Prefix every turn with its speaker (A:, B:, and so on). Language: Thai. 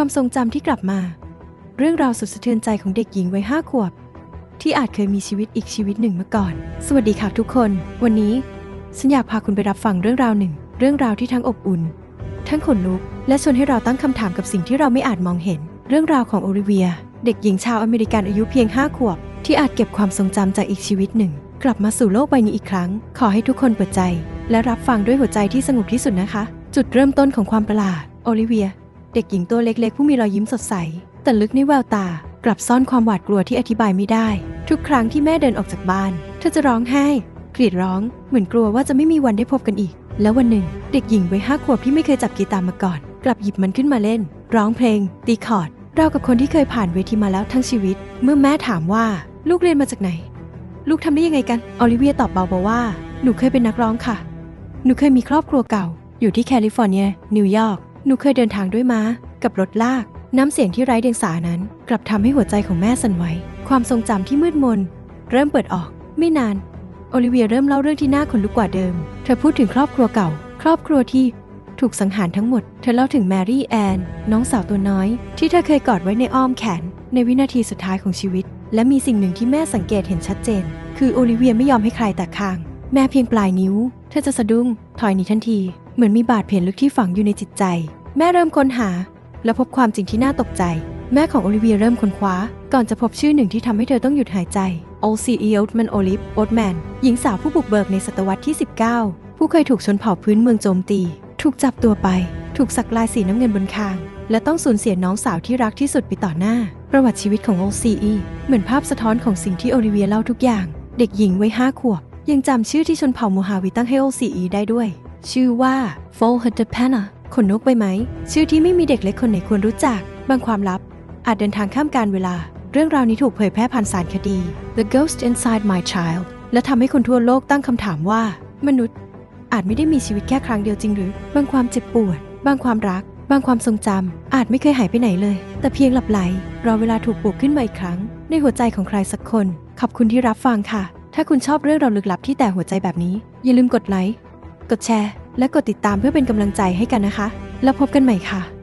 A: ความทรงจำที่กลับมา เรื่องราวสุดสะเทือนใจของเด็กหญิงวัยห้าขวบ ที่อาจเคยมีชีวิตอีกชีวิตหนึ่งมาก่อน สวัสดีค่ะทุกคน วันนี้ฉันอยากพาคุณไปรับฟังเรื่องราวหนึ่ง เรื่องราวที่ทั้งอบอุ่น ทั้งขนลุก และชวนให้เราตั้งคำถามกับสิ่งที่เราไม่อาจมองเห็น เรื่องราวของโอลิเวีย เด็กหญิงชาวอเมริกันอายุเพียง5ขวบ ที่อาจเก็บความทรงจำจากอีกชีวิตหนึ่ง กลับมาสู่โลกใบนี้อีกครั้ง ขอให้ทุกคนเปิดใจ และรับฟังด้วยหัวใจที่สงบที่สุดนะคะ จุดเริ่มต้นของความประหลาดโอลิเวีย เด็กหญิงตัวเล็กๆ ผู้มีรอยยิ้มสดใส แต่ลึกในแววตา กลับซ่อนความหวาดกลัวที่อธิบายไม่ได้ ทุกครั้งที่แม่เดินออกจากบ้าน เธอจะร้องไห้กรีดร้อง เหมือนกลัวว่าจะไม่มีวันได้พบกันอีก แล้ววันหนึ่ง เด็กหญิงวัยห้าขวบที่ไม่เคยจับกีตาร์มาก่อน กลับหยิบมันขึ้นมาเล่น ร้องเพลง ตีคอร์ดเรากับคนที่เคยผ่านเวทีมาแล้วทั้งชีวิต เมื่อแม่ถามว่าลูกเรียนมาจากไหน ลูกทำได้ยังไงกันออลิเวียตอบเบาๆว่า หนูเคยเป็นนักร้องค่ะ หนูเคยมีครอบครัวเก่า อยู่ที่แคลิฟอร์เนียนิวยอร์ก หนูเคยเดินทางด้วยม้า กับรถลาก น้ำเสียงที่ไร้เดียงสานั้น กลับทำให้หัวใจของแม่สั่นไหว ความทรงจำที่มืดมน เริ่มเปิดออก ไม่นาน โอลิเวียเริ่มเล่าเรื่องที่น่าขนลุกกว่าเดิม เธอพูดถึงครอบครัวเก่า ครอบครัวที่ถูกสังหารทั้งหมด เธอเล่าถึงแมรี่แอน น้องสาวตัวน้อย ที่เธอเคยกอดไว้ในอ้อมแขน ในวินาทีสุดท้ายของชีวิต และมีสิ่งหนึ่งที่แม่สังเกตเห็นชัดเจน คือโอลิเวียไม่ยอมให้ใครแตะคาง แม่เพียงปลายนิ้ว เธอจะสะดุ้ง ถอยหนีทันที เหมือนมีบาดแผลลึกที่ฝังอยู่ในจิตใจ แม่เริ่มค้นหา และพบความจริงที่น่าตกใจ แม่ของโอลิเวียเริ่มค้นคว้า ก่อนจะพบชื่อหนึ่งที่ทำให้เธอต้องหยุดหายใจโอซีเอีโอตแมนโอลิฟโอตแมนหญิงสาวผู้บุกเบิกในศตวรรษที่ 19 ผู้เคยถูกชนเผ่าพื้นเมืองโจมตี ถูกจับตัวไป ถูกสักลายสีน้ำเงินบนคาง และต้องสูญเสียน้องสาวที่รักที่สุดไปต่อหน้า ประวัติชีวิตของโอซีอีเหมือนภาพสะท้อนของสิ่งที่โอลิเวียเล่าทุกอย่าง เด็กหญิงวัยห้าขวบ ยังจำชื่อที่ชนเผ่าโมฮาวิตั้งให้โอซีอีได้ด้วย ชื่อว่าโฟลฮัตเตอร์แพนขนนกใบไหม ชื่อที่ไม่มีเด็กเล็กคนไหนควรรู้จัก บางความลับ อาจเดินทางข้ามการเวลา เรื่องราวนี้ถูกเผยแพร่ผ่านสารคดี The Ghost Inside My Child และทำให้คนทั่วโลกตั้งคำถามว่า มนุษย์ อาจไม่ได้มีชีวิตแค่ครั้งเดียวจริงหรือ บางความเจ็บปวด บางความรัก บางความทรงจำอาจไม่เคยหายไปไหนเลย แต่เพียงหลับไหลรอเวลาถูกปลุกขึ้นมาอีกครั้ง ในหัวใจของใครสักคน ขอบคุณที่รับฟังค่ะ ถ้าคุณชอบเรื่องราวลึกลับที่แต่หัวใจแบบนี้ อย่าลืมกดไลค์ กดแชร์ และกดติดตามเพื่อเป็นกำลังใจให้กันนะคะ แล้วพบกันใหม่ค่ะ